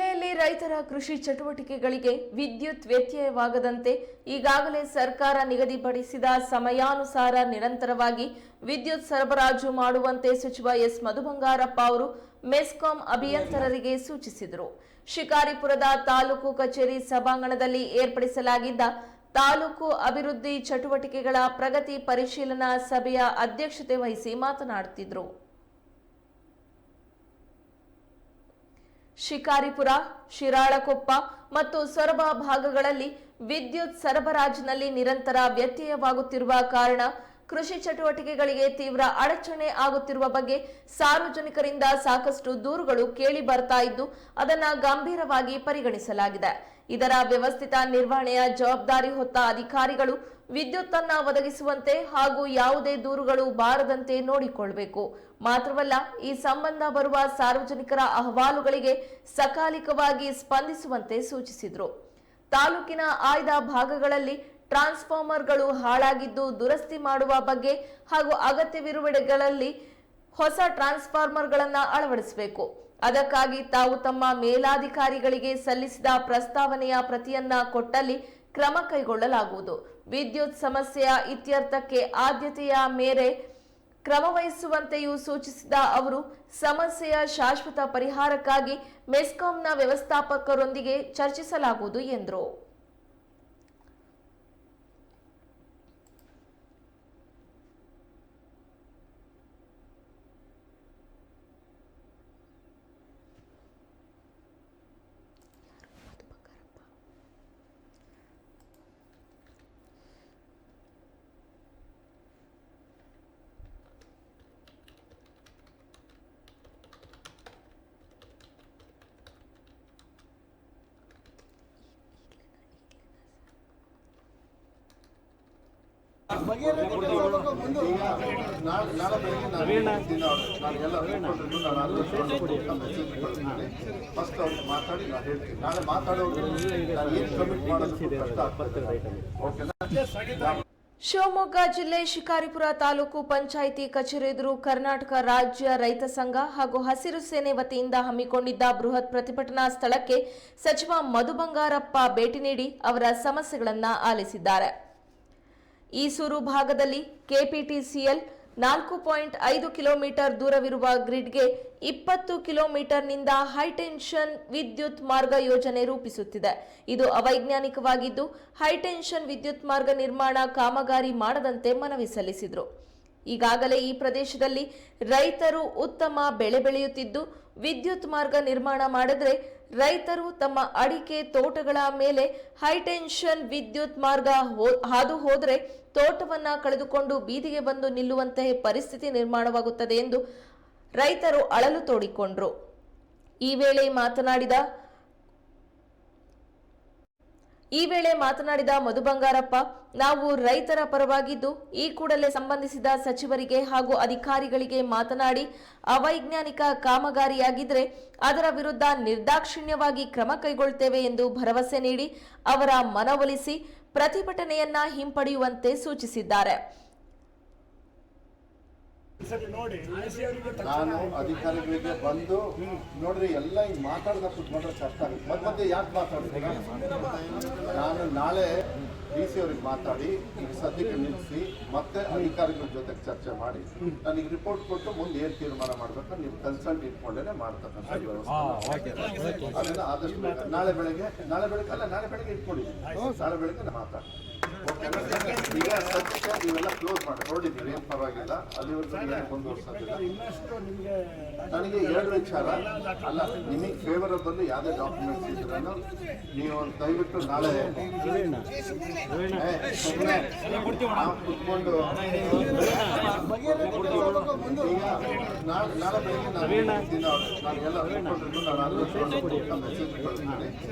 ಜಿಲ್ಲೆಯಲ್ಲಿ ರೈತರ ಕೃಷಿ ಚಟುವಟಿಕೆಗಳಿಗೆ ವಿದ್ಯುತ್ ವ್ಯತ್ಯಯವಾಗದಂತೆ ಈಗಾಗಲೇ ಸರ್ಕಾರ ನಿಗದಿಪಡಿಸಿದ ಸಮಯಾನುಸಾರ ನಿರಂತರವಾಗಿ ವಿದ್ಯುತ್ ಸರಬರಾಜು ಮಾಡುವಂತೆ ಸಚಿವ ಎಸ್ ಮಧುಬಂಗಾರಪ್ಪ ಅವರು ಮೆಸ್ಕಾಂ ಅಭಿಯಂತರರಿಗೆ ಸೂಚಿಸಿದರು. ಶಿಕಾರಿಪುರದ ತಾಲೂಕು ಕಚೇರಿ ಸಭಾಂಗಣದಲ್ಲಿ ಏರ್ಪಡಿಸಲಾಗಿದ್ದ ತಾಲೂಕು ಅಭಿವೃದ್ಧಿ ಚಟುವಟಿಕೆಗಳ ಪ್ರಗತಿ ಪರಿಶೀಲನಾ ಸಭೆಯ ಅಧ್ಯಕ್ಷತೆ ವಹಿಸಿ ಮಾತನಾಡುತ್ತಿದ್ದರು. ಶಿಕಾರಿಪುರ ಶಿರಾಳಕೊಪ್ಪ ಮತ್ತು ಸೊರಬ ಭಾಗಗಳಲ್ಲಿ ವಿದ್ಯುತ್ ಸರಬರಾಜಿನಲ್ಲಿ ನಿರಂತರ ವ್ಯತ್ಯಯವಾಗುತ್ತಿರುವ ಕಾರಣ ಕೃಷಿ ಚಟುವಟಿಕೆಗಳಿಗೆ ತೀವ್ರ ಅಡಚಣೆ ಆಗುತ್ತಿರುವ ಬಗ್ಗೆ ಸಾರ್ವಜನಿಕರಿಂದ ಸಾಕಷ್ಟು ದೂರುಗಳು ಕೇಳಿ ಬರ್ತಾ ಇದ್ದು, ಅದನ್ನು ಗಂಭೀರವಾಗಿ ಪರಿಗಣಿಸಲಾಗಿದೆ. ಇದರ ವ್ಯವಸ್ಥಿತ ನಿರ್ವಹಣೆಯ ಜವಾಬ್ದಾರಿ ಹೊತ್ತ ಅಧಿಕಾರಿಗಳು ವಿದ್ಯುತ್ ಅನ್ನ ಒದಗಿಸುವಂತೆ ಹಾಗೂ ಯಾವುದೇ ದೂರುಗಳು ಬಾರದಂತೆ ನೋಡಿಕೊಳ್ಳಬೇಕು ಮಾತ್ರವಲ್ಲ, ಈ ಸಂಬಂಧ ಬರುವ ಸಾರ್ವಜನಿಕರ ಅಹವಾಲುಗಳಿಗೆ ಸಕಾಲಿಕವಾಗಿ ಸ್ಪಂದಿಸುವಂತೆ ಸೂಚಿಸಿದರು. ತಾಲೂಕಿನ ಆಯ್ದ ಭಾಗಗಳಲ್ಲಿ ಟ್ರಾನ್ಸ್ಫಾರ್ಮರ್ಗಳು ಹಾಳಾಗಿದ್ದು ದುರಸ್ತಿ ಮಾಡುವ ಬಗ್ಗೆ ಹಾಗೂ ಅಗತ್ಯವಿರುವೆಡೆಗಳಲ್ಲಿ ಹೊಸ ಟ್ರಾನ್ಸ್ಫಾರ್ಮರ್ಗಳನ್ನು ಅಳವಡಿಸಬೇಕು. ಅದಕ್ಕಾಗಿ ತಾವು ತಮ್ಮ ಮೇಲಾಧಿಕಾರಿಗಳಿಗೆ ಸಲ್ಲಿಸಿದ ಪ್ರಸ್ತಾವನೆಯ ಪ್ರತಿಯನ್ನ ಕೊಟ್ಟಲ್ಲಿ ಕ್ರಮ ಕೈಗೊಳ್ಳಲಾಗುವುದು. ವಿದ್ಯುತ್ ಸಮಸ್ಯೆಯ ಇತ್ಯರ್ಥಕ್ಕೆ ಆದ್ಯತೆಯ ಮೇರೆ ಕ್ರಮವಹಿಸುವಂತೆಯೂ ಸೂಚಿಸಿದ ಅವರು, ಸಮಸ್ಯೆಯ ಶಾಶ್ವತ ಪರಿಹಾರಕ್ಕಾಗಿ ಮೆಸ್ಕಾಂನ ವ್ಯವಸ್ಥಾಪಕರೊಂದಿಗೆ ಚರ್ಚಿಸಲಾಗುವುದು ಎಂದರು ನಾಳೆ ನಾಳೆ ಬೆಳಗ್ಗೆ ನಾನು ದಿನ ನಾನು ಎಲ್ಲ ರಿಪೋರ್ಟನ್ನು ನಾನು ಆದಷ್ಟು ಮೆಸೇಜ್ ಕಳಿಸ್ತೀನಿ ಶಿವಮೊಗ್ಗ ಜಿಲ್ಲೆ ಶಿಕಾರಿಪುರ ತಾಲೂಕು ಪಂಚಾಯಿತಿ ಕಚೇರಿ ಎದುರು ಕರ್ನಾಟಕ ರಾಜ್ಯ ರೈತ ಸಂಘ ಹಾಗೂ ಹಸಿರು ಸೇನೆ ವತಿಯಿಂದ ಹಮ್ಮಿಕೊಂಡಿದ್ದ ಬೃಹತ್ ಪ್ರತಿಭಟನಾ ಸ್ಥಳಕ್ಕೆ ಸಚಿವ ಮಧು ಬಂಗಾರಪ್ಪ ಭೇಟಿ ನೀಡಿ ಅವರ ಸಮಸ್ಯೆಗಳನ್ನು ಆಲಿಸಿದ್ದಾರೆ. ಈಸೂರು ಭಾಗದಲ್ಲಿ ಕೆಪಿಟಿಸಿಎಲ್ ನಾಲ್ಕು ಪಾಯಿಂಟ್ ಐದು ಕಿಲೋಮೀಟರ್ ದೂರವಿರುವ ಗ್ರಿಡ್ಗೆ ಇಪ್ಪತ್ತು ಕಿಲೋಮೀಟರ್ನಿಂದ ಹೈಟೆನ್ಷನ್ ವಿದ್ಯುತ್ ಮಾರ್ಗ ಯೋಜನೆ ರೂಪಿಸುತ್ತಿದೆ. ಇದು ಅವೈಜ್ಞಾನಿಕವಾಗಿದ್ದು, ಹೈಟೆನ್ಷನ್ ವಿದ್ಯುತ್ ಮಾರ್ಗ ನಿರ್ಮಾಣ ಕಾಮಗಾರಿ ಮಾಡದಂತೆ ಮನವಿ ಸಲ್ಲಿಸಿದರು. ಈಗಾಗಲೇ ಈ ಪ್ರದೇಶದಲ್ಲಿ ರೈತರು ಉತ್ತಮ ಬೆಳೆ ಬೆಳೆಯುತ್ತಿದ್ದು, ವಿದ್ಯುತ್ ಮಾರ್ಗ ನಿರ್ಮಾಣ ಮಾಡಿದ್ರೆ ರೈತರು ತಮ್ಮ ಅಡಿಕೆ ತೋಟಗಳ ಮೇಲೆ ಹೈಟೆನ್ಷನ್ ವಿದ್ಯುತ್ ಮಾರ್ಗ ಹಾದು ಹೋದರೆ ತೋಟವನ್ನ ಕಳೆದುಕೊಂಡು ಬೀದಿಗೆ ಬಂದು ನಿಲ್ಲುವಂತಹ ಪರಿಸ್ಥಿತಿ ನಿರ್ಮಾಣವಾಗುತ್ತದೆ ಎಂದು ರೈತರು ಅಳಲು ತೋಡಿಕೊಂಡ್ರು. ಈ ವೇಳೆ ಮಾತನಾಡಿದ ಈ ವೇಳೆ ಮಾತನಾಡಿದ ಮಧು ಬಂಗಾರಪ್ಪ, ನಾವು ರೈತರ ಪರವಾಗಿದ್ದು ಈ ಕೂಡಲೇ ಸಂಬಂಧಿಸಿದ ಸಚಿವರಿಗೆ ಹಾಗೂ ಅಧಿಕಾರಿಗಳಿಗೆ ಮಾತನಾಡಿ ಅವೈಜ್ಞಾನಿಕ ಕಾಮಗಾರಿಯಾಗಿದ್ರೆ ಅದರ ವಿರುದ್ಧ ನಿರ್ದಾಕ್ಷಿಣ್ಯವಾಗಿ ಕ್ರಮ ಕೈಗೊಳ್ತೇವೆ ಎಂದು ಭರವಸೆ ನೀಡಿ ಅವರ ಮನವೊಲಿಸಿ ಪ್ರತಿಭಟನೆಯನ್ನ ಹಿಂಪಡೆಯುವಂತೆ ಸೂಚಿಸಿದ್ದಾರೆ ಸರಿ ನೋಡಿ ಎಸಿ ಅವರಿಗೆ ನಾನು ಅಧಿಕಾರಿಗಳಿಗೆ ಬಂದು ನೋಡ್ರಿ ಎಲ್ಲ ಹಿಂಗ್ ಮಾತಾಡ್ದ ಕುತ್ಕೊಂಡ್ರೆ ಕಷ್ಟ ಆಗುತ್ತೆ. ಮತ್ತೆ ಮತ್ತೆ ಯಾಕೆ ಮಾತಾಡ್ತೀನಿ ನಾನು ನಾಳೆ ಡಿ ಸಿ ಅವ್ರಿಗೆ ಮಾತಾಡಿ ಈಗ ಸದ್ಯಕ್ಕೆ ನಿಲ್ಲಿಸಿ ಮತ್ತೆ ಅಧಿಕಾರಿಗಳ ಜೊತೆ ಚರ್ಚೆ ಮಾಡಿ ನನಗೆ ರಿಪೋರ್ಟ್ ಕೊಟ್ಟು ಮುಂದೆ ಏನು ತೀರ್ಮಾನ ಮಾಡಬೇಕು ನೀವು ಕನ್ಸಲ್ಟ್ ಇಟ್ಕೊಂಡೇನೆ ಮಾಡ್ತಕ್ಕಂಥ ಅದನ್ನ ಆದಷ್ಟು ನಾಳೆ ಬೆಳಗ್ಗೆ ನಾಳೆ ಬೆಳಗ್ಗೆ ಅಲ್ಲ ನಾಳೆ ಬೆಳಗ್ಗೆ ಇಟ್ಕೊಂಡಿದ್ದೀನಿ ನಾಳೆ ಬೆಳಗ್ಗೆ ನಾನು ಮಾತಾಡ್ತೀನಿ? ಈಗ ಸದ್ಯಕ್ಕೆ ನೀವೆಲ್ಲ ಕ್ಲೋಸ್ ಮಾಡಿ ನೋಡಿದ್ದೀರಿ ಏನು ಪರವಾಗಿಲ್ಲ ಅಲ್ಲಿವರೆಗೂ ಮುಂದುವರ್ಸೋದಿಲ್ಲ ನನಗೆ ಎರಡು ವಿಚಾರ. ಅಲ್ಲ ನಿಮಗೆ ಫೇವರಬಲ್ ಯಾವುದೇ ಡಾಕ್ಯುಮೆಂಟ್ಸ್ ಇದ್ರೂ ನೀವು ದಯವಿಟ್ಟು ನಾಳೆ ಕುತ್ಕೊಂಡು ನಾಳೆ ನಾಳೆ ಬೆಳಗ್ಗೆ ನಾನು ನಾನು ಎಲ್ಲ ಮೆಸೇಜ್